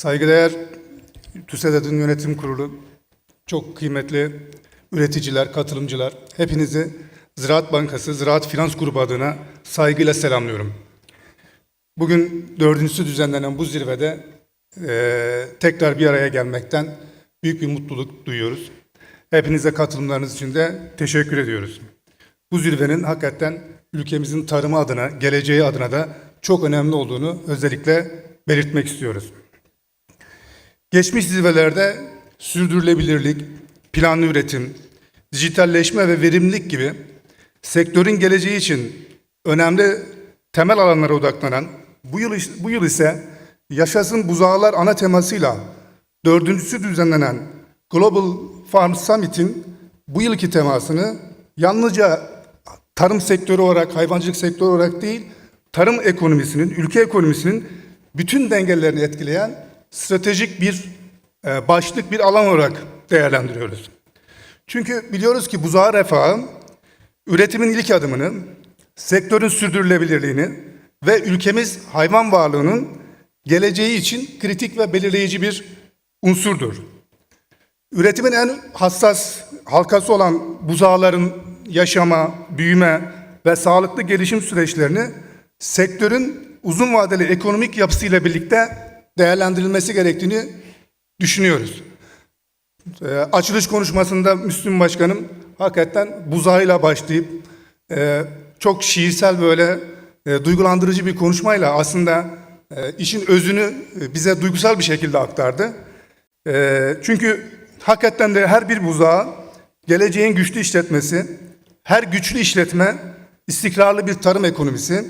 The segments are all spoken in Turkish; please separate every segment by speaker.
Speaker 1: Saygıdeğer TÜSEDAD'ın yönetim kurulu, çok kıymetli üreticiler, katılımcılar, hepinizi Ziraat Bankası, Ziraat Finans Grubu adına saygıyla selamlıyorum. Bugün dördüncüsü düzenlenen bu zirvede eee, tekrar bir araya gelmekten büyük bir mutluluk duyuyoruz. Hepinize katılımlarınız için de teşekkür ediyoruz. Bu zirvenin hakikaten ülkemizin tarımı adına, geleceği adına da çok önemli olduğunu özellikle belirtmek istiyoruz. Geçmiş zirvelerde sürdürülebilirlik, planlı üretim, dijitalleşme ve verimlilik gibi sektörün geleceği için önemli temel alanlara odaklanan, bu yıl, bu yıl ise Yaşasın Buzağlar ana temasıyla dördüncüsü düzenlenen Global Farm Summit'in bu yılki temasını yalnızca tarım sektörü olarak, hayvancılık sektörü olarak değil, tarım ekonomisinin, ülke ekonomisinin bütün dengelerini etkileyen stratejik bir e, başlık, bir alan olarak değerlendiriyoruz. Çünkü biliyoruz ki buzağı refahı, üretimin ilk adımını, sektörün sürdürülebilirliğini ve ülkemiz hayvan varlığının geleceği için kritik ve belirleyici bir unsurdur. Üretimin en hassas halkası olan buzağların yaşama, büyüme ve sağlıklı gelişim süreçlerini sektörün uzun vadeli ekonomik yapısıyla birlikte değerlendirilmesi gerektiğini düşünüyoruz. Ee, açılış konuşmasında Müslüm Başkanım hakikaten buzağıyla başlayıp e, çok şiirsel böyle e, duygulandırıcı bir konuşmayla aslında e, işin özünü e, bize duygusal bir şekilde aktardı. E, çünkü hakikaten de her bir buzağı geleceğin güçlü işletmesi, her güçlü işletme istikrarlı bir tarım ekonomisi,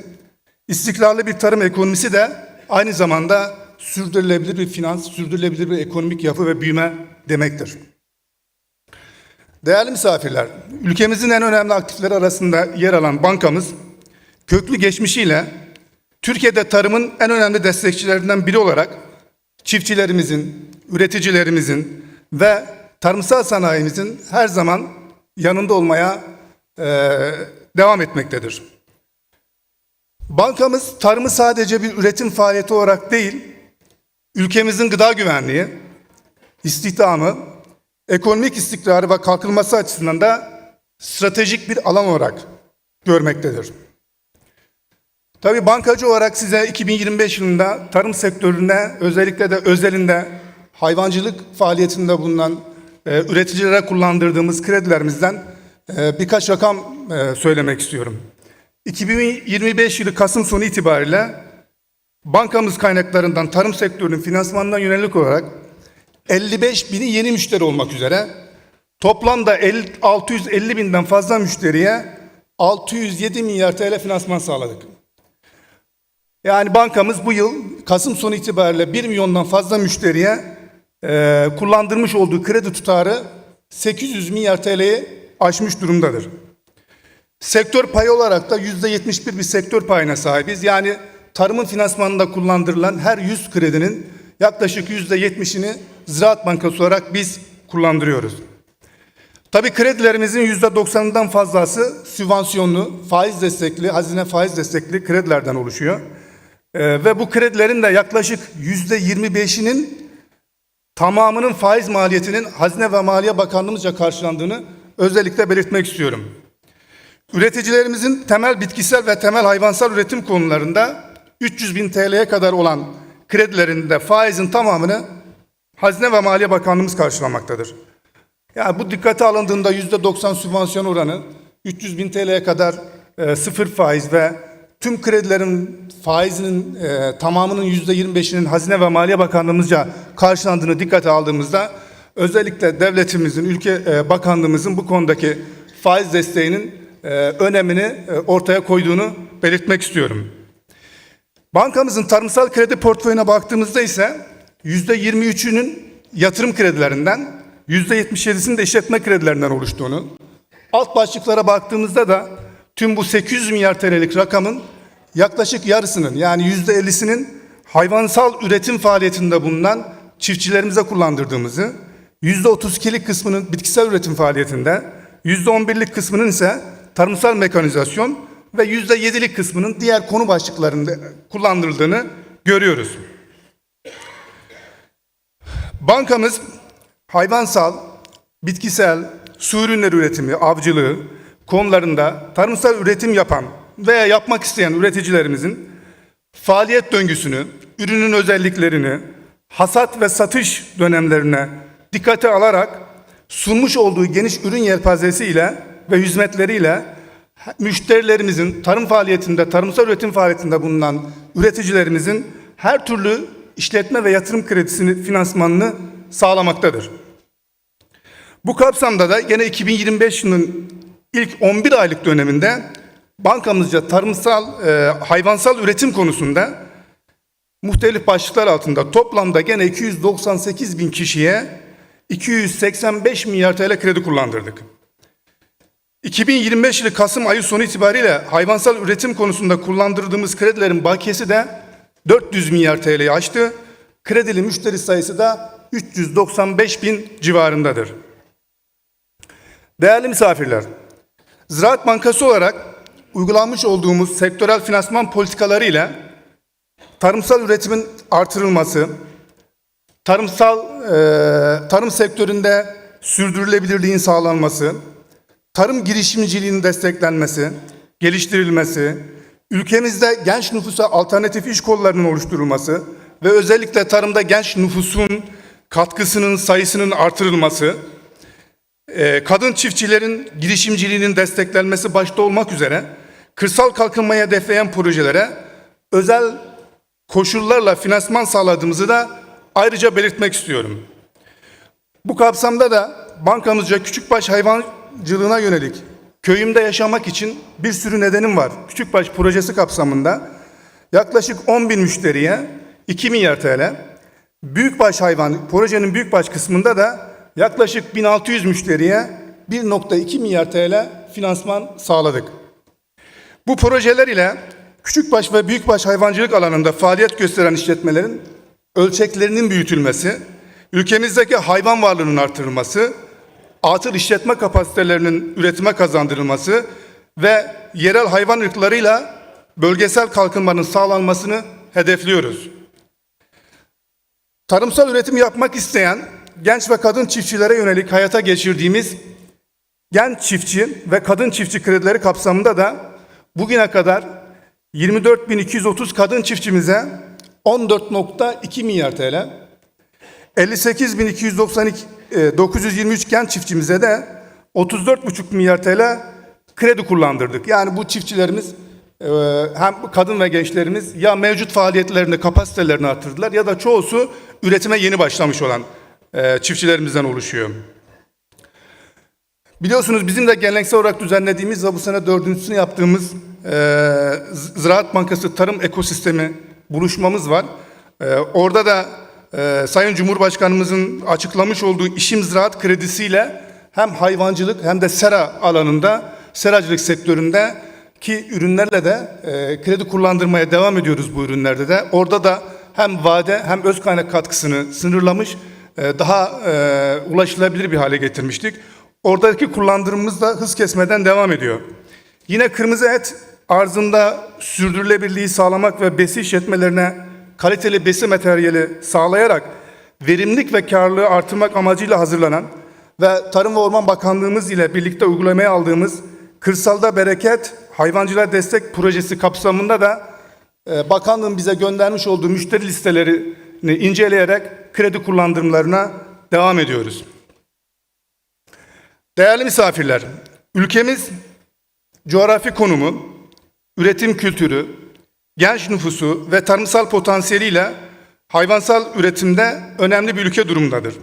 Speaker 1: istikrarlı bir tarım ekonomisi de aynı zamanda sürdürülebilir bir finans, sürdürülebilir bir ekonomik yapı ve büyüme demektir. Değerli misafirler, ülkemizin en önemli aktifleri arasında yer alan bankamız, köklü geçmişiyle Türkiye'de tarımın en önemli destekçilerinden biri olarak çiftçilerimizin, üreticilerimizin ve tarımsal sanayimizin her zaman yanında olmaya eee, devam etmektedir. Bankamız tarımı sadece bir üretim faaliyeti olarak değil, ülkemizin gıda güvenliği, istihdamı, ekonomik istikrarı ve kalkınması açısından da stratejik bir alan olarak görmektedir. Tabii bankacı olarak size 2025 yılında tarım sektörüne özellikle de özelinde hayvancılık faaliyetinde bulunan e, üreticilere kullandırdığımız kredilerimizden e, birkaç rakam e, söylemek istiyorum. 2025 yılı Kasım sonu itibariyle bankamız kaynaklarından tarım sektörünün finansmanına yönelik olarak 55 bini yeni müşteri olmak üzere toplamda 50 650 binden fazla müşteriye 607 milyar TL finansman sağladık. Yani bankamız bu yıl Kasım sonu itibariyle 1 milyondan fazla müşteriye e, kullandırmış olduğu kredi tutarı 800 milyar TL'yi aşmış durumdadır. Sektör payı olarak da %71 bir sektör payına sahibiz. Yani tarımın finansmanında kullandırılan her 100 kredinin yaklaşık %70'ini Ziraat Bankası olarak biz kullandırıyoruz. Tabii kredilerimizin %90'ından fazlası sübvansiyonlu, faiz destekli, hazine faiz destekli kredilerden oluşuyor. Ee, ve bu kredilerin de yaklaşık %25'inin tamamının faiz maliyetinin Hazine ve Maliye Bakanlığımızca karşılandığını özellikle belirtmek istiyorum. Üreticilerimizin temel bitkisel ve temel hayvansal üretim konularında 300 bin TL'ye kadar olan kredilerinde faizin tamamını Hazine ve Maliye Bakanlığımız karşılamaktadır. Yani bu dikkate alındığında yüzde 90 sübvansiyon oranı, 300 bin TL'ye kadar e, sıfır faiz ve tüm kredilerin faizinin e, tamamının yüzde 25'inin Hazine ve Maliye Bakanlığımızca karşılandığını dikkate aldığımızda özellikle devletimizin, ülke e, bakanlığımızın bu konudaki faiz desteğinin e, önemini e, ortaya koyduğunu belirtmek istiyorum. Bankamızın tarımsal kredi portföyüne baktığımızda ise yüzde 23'ünün yatırım kredilerinden, yüzde 77'sinin de işletme kredilerinden oluştuğunu, alt başlıklara baktığımızda da tüm bu 800 milyar TL'lik rakamın yaklaşık yarısının yani yüzde 50'sinin hayvansal üretim faaliyetinde bulunan çiftçilerimize kullandırdığımızı, yüzde 32'lik kısmının bitkisel üretim faaliyetinde, yüzde 11'lik kısmının ise tarımsal mekanizasyon ve yüzde 7'lik kısmının diğer konu başlıklarında kullandırıldığını görüyoruz. Bankamız hayvansal, bitkisel, su ürünleri üretimi, avcılığı konularında tarımsal üretim yapan veya yapmak isteyen üreticilerimizin faaliyet döngüsünü, ürünün özelliklerini, hasat ve satış dönemlerine dikkate alarak sunmuş olduğu geniş ürün yelpazesi ile ve hizmetleriyle müşterilerimizin tarım faaliyetinde, tarımsal üretim faaliyetinde bulunan üreticilerimizin her türlü işletme ve yatırım kredisini, finansmanını sağlamaktadır. Bu kapsamda da gene 2025 yılının ilk 11 aylık döneminde bankamızca tarımsal, e, hayvansal üretim konusunda muhtelif başlıklar altında toplamda gene 298 bin kişiye 285 milyar TL kredi kullandırdık. 2025 yılı Kasım ayı sonu itibariyle hayvansal üretim konusunda kullandırdığımız kredilerin bakiyesi de 400 milyar TL'yi aştı. Kredili müşteri sayısı da 395 bin civarındadır. Değerli misafirler, Ziraat Bankası olarak uygulanmış olduğumuz sektörel finansman politikaları ile tarımsal üretimin artırılması, tarımsal e, tarım sektöründe sürdürülebilirliğin sağlanması, tarım girişimciliğinin desteklenmesi, geliştirilmesi, ülkemizde genç nüfusa alternatif iş kollarının oluşturulması ve özellikle tarımda genç nüfusun katkısının sayısının artırılması, e, kadın çiftçilerin girişimciliğinin desteklenmesi başta olmak üzere kırsal kalkınmayı hedefleyen projelere özel koşullarla finansman sağladığımızı da ayrıca belirtmek istiyorum. Bu kapsamda da bankamızca küçükbaş hayvancılığına yönelik köyümde yaşamak için bir sürü nedenim var. Küçükbaş projesi kapsamında yaklaşık 10 bin müşteriye 2 milyar TL, büyükbaş hayvan projenin büyükbaş kısmında da yaklaşık 1600 müşteriye 1.2 milyar TL finansman sağladık. Bu projeler ile küçükbaş ve büyükbaş hayvancılık alanında faaliyet gösteren işletmelerin ölçeklerinin büyütülmesi, ülkemizdeki hayvan varlığının artırılması, atıl işletme kapasitelerinin üretime kazandırılması ve yerel hayvan ırklarıyla bölgesel kalkınmanın sağlanmasını hedefliyoruz. Tarımsal üretim yapmak isteyen genç ve kadın çiftçilere yönelik hayata geçirdiğimiz genç çiftçi ve kadın çiftçi kredileri kapsamında da bugüne kadar 24.230 kadın çiftçimize 14.2 milyar TL, 58.292 e, 923 genç çiftçimize de 34,5 milyar TL kredi kullandırdık. Yani bu çiftçilerimiz e, hem kadın ve gençlerimiz ya mevcut faaliyetlerini, kapasitelerini arttırdılar ya da çoğusu üretime yeni başlamış olan e, çiftçilerimizden oluşuyor. Biliyorsunuz bizim de geleneksel olarak düzenlediğimiz ve bu sene dördüncüsünü yaptığımız e, Ziraat Bankası Tarım Ekosistemi buluşmamız var. E, orada da e, Sayın Cumhurbaşkanımızın açıklamış olduğu işim ziraat kredisiyle hem hayvancılık hem de sera alanında, seracılık sektöründe ki ürünlerle de e, kredi kullandırmaya devam ediyoruz bu ürünlerde de. Orada da hem vade hem öz kaynak katkısını sınırlamış, e, daha e, ulaşılabilir bir hale getirmiştik. Oradaki kullandırımımız da hız kesmeden devam ediyor. Yine kırmızı et arzında sürdürülebilirliği sağlamak ve besi işletmelerine kaliteli besi materyali sağlayarak verimlilik ve karlılığı artırmak amacıyla hazırlanan ve Tarım ve Orman Bakanlığımız ile birlikte uygulamaya aldığımız Kırsalda Bereket Hayvancılığa Destek Projesi kapsamında da e, bakanlığın bize göndermiş olduğu müşteri listelerini inceleyerek kredi kullandırımlarına devam ediyoruz. Değerli misafirler, ülkemiz coğrafi konumu, üretim kültürü, genç nüfusu ve tarımsal potansiyeliyle hayvansal üretimde önemli bir ülke durumundadır.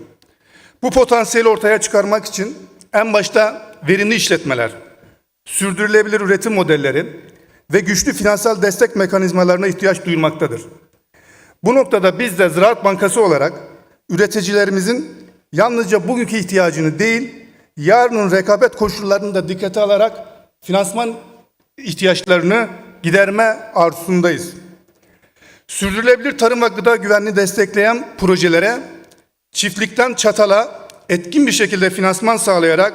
Speaker 1: Bu potansiyeli ortaya çıkarmak için en başta verimli işletmeler, sürdürülebilir üretim modelleri ve güçlü finansal destek mekanizmalarına ihtiyaç duyulmaktadır. Bu noktada biz de Ziraat Bankası olarak üreticilerimizin yalnızca bugünkü ihtiyacını değil, yarının rekabet koşullarını da dikkate alarak finansman ihtiyaçlarını giderme arzusundayız. Sürdürülebilir tarım ve gıda güvenliğini destekleyen projelere çiftlikten çatala etkin bir şekilde finansman sağlayarak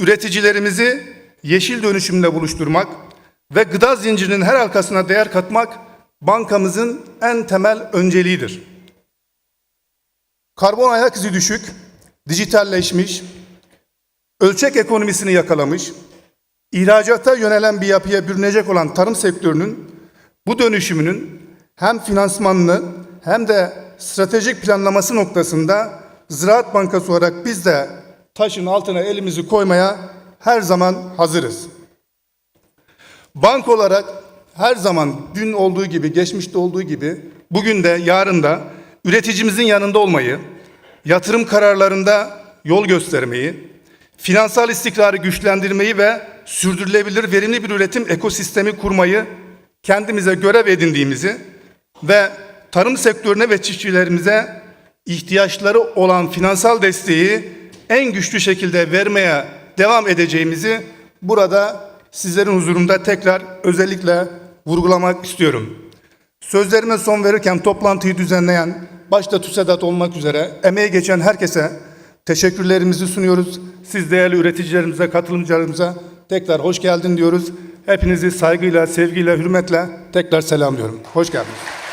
Speaker 1: üreticilerimizi yeşil dönüşümle buluşturmak ve gıda zincirinin her halkasına değer katmak bankamızın en temel önceliğidir. karbon ayak izi düşük, dijitalleşmiş, ölçek ekonomisini yakalamış, ihracata yönelen bir yapıya bürünecek olan tarım sektörünün bu dönüşümünün hem finansmanını hem de stratejik planlaması noktasında Ziraat Bankası olarak biz de taşın altına elimizi koymaya her zaman hazırız. Bank olarak her zaman dün olduğu gibi, geçmişte olduğu gibi bugün de yarın da üreticimizin yanında olmayı, yatırım kararlarında yol göstermeyi, finansal istikrarı güçlendirmeyi ve sürdürülebilir verimli bir üretim ekosistemi kurmayı kendimize görev edindiğimizi ve tarım sektörüne ve çiftçilerimize ihtiyaçları olan finansal desteği en güçlü şekilde vermeye devam edeceğimizi burada sizlerin huzurunda tekrar özellikle vurgulamak istiyorum. Sözlerime son verirken toplantıyı düzenleyen, başta TÜSEDAT olmak üzere emeği geçen herkese teşekkürlerimizi sunuyoruz. Siz değerli üreticilerimize, katılımcılarımıza tekrar hoş geldin diyoruz. Hepinizi saygıyla, sevgiyle, hürmetle tekrar selamlıyorum. Hoş geldiniz.